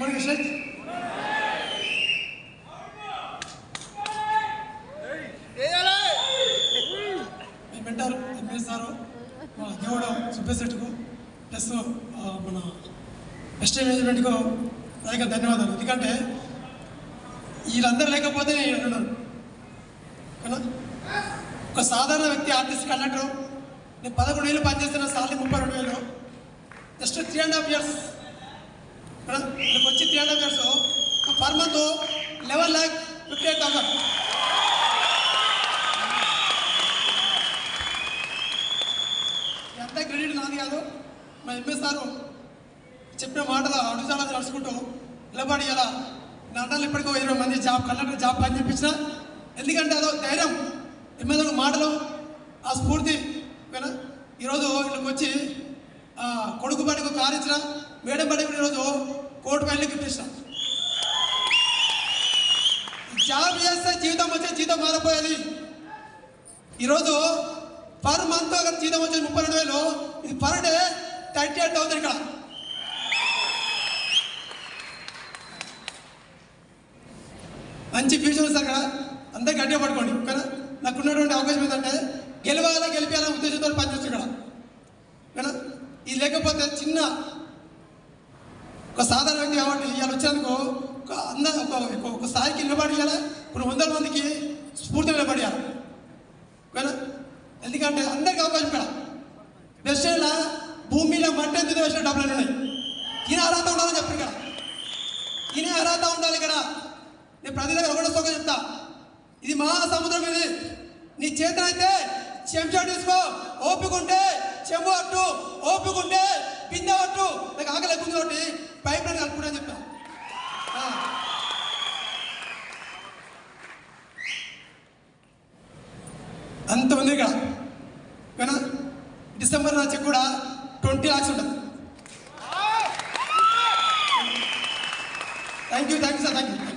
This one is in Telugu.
మనకి శక్తి మీ మెంటారు ఎంఎస్ మా దేవుడు సుబ్బశెట్టుకు ప్లస్ మన బెస్ట్ మేనేజ్మెంట్కు అనేక ధన్యవాదాలు. ఎందుకంటే వీళ్ళందరూ లేకపోతే నేను ఒక సాధారణ వ్యక్తి ఆర్టీసీ కండక్టర్ నేను పదకొండు వేలు పనిచేస్తున్న సార్లు ముప్పై రెండు వేలు. Just three and half years నాకు వచ్చి three and per month eleven lakh fifty eight thousand. ఎంత క్రెడిట్ నాది కాదు. మా ఎంఎస్ సారు చెప్పిన మాటలు అడుగుతాడని నడుచుకుంటూ నిలబడి ఇలా నాటలు ఇప్పటికో ఇరవై మంది జాబ్ కండక్టర్ జాబ్ పని చెప్పించిన ఎందుకంటే అదో ధైర్యం ఎమ్మెల్యే మాటలు ఆ స్ఫూర్తి ఈరోజు వీళ్ళకి వచ్చి కొడుకు బడికి కారు ఇచ్చిన మేడం బడికి ఈరోజు కోటి పైన గిఫ్ట్ జాబ్ చేస్తే జీవితం వచ్చే జీతం మారిపోయేది. ఈరోజు పర్ మంత్ జీతం వచ్చేది ముప్పై రెండు వేలు. ఇది per day thirty eight thousand ఇక్కడ. మంచి ఫ్యూచర్ ఉంది అక్కడ ఇక్కడ. గట్టిగా పడుకోండి ఓకేనా? నాకు ఉన్నటువంటి అవకాశం ఏంటంటే గెలవాలా గెలిపించాలనే ఉద్దేశంతో పనిచేస్తాను ఇక్కడ. ఓకేనా? ఇది లేకపోతే చిన్న ఒక సాధారణ వ్యక్తి కాబట్టి ఇవాళ వచ్చినందుకు ఒక అంద ఒక ఒక- స్థాయికి నిలబడి ఇవాళ ఇప్పుడు వందల మందికి స్ఫూర్తి నిలబడియాలి ఓకేనా ఎందుకంటే అందరికి అవకాశం ఇక్కడ. బెస్ట్ ఇలా భూమిలో మట్టి ఎంత వేసిన డబ్బులు ఉన్నాయి. ఈయన అర్హత ఉండాలని చెప్పారు ఇక్కడ. ఈయన అర్హత ఉండాలి ఇక్కడ. నేను ప్రతి దగ్గర ఒకటే సోక చెప్తా. ఇది మహాసముద్రం ఇది. నీ చేతనైతే చెంచా తీసుకో. ఓపిక ఉంటే చెంబు అట్టు. ఓపిక ఉంటే బిందె అట్టు. నాకు ఆకలి ఎక్కువ కాబట్టి పైప్ లైన్ కలుపుకుంటా అని చెప్తా. అంత ఉంది ఇక్కడ. ఓకేనా డిసెంబర్ నా చెక్ కూడా ట్వంటీ లాక్స్ ఉంటుంది. Thank you thank you sir thank you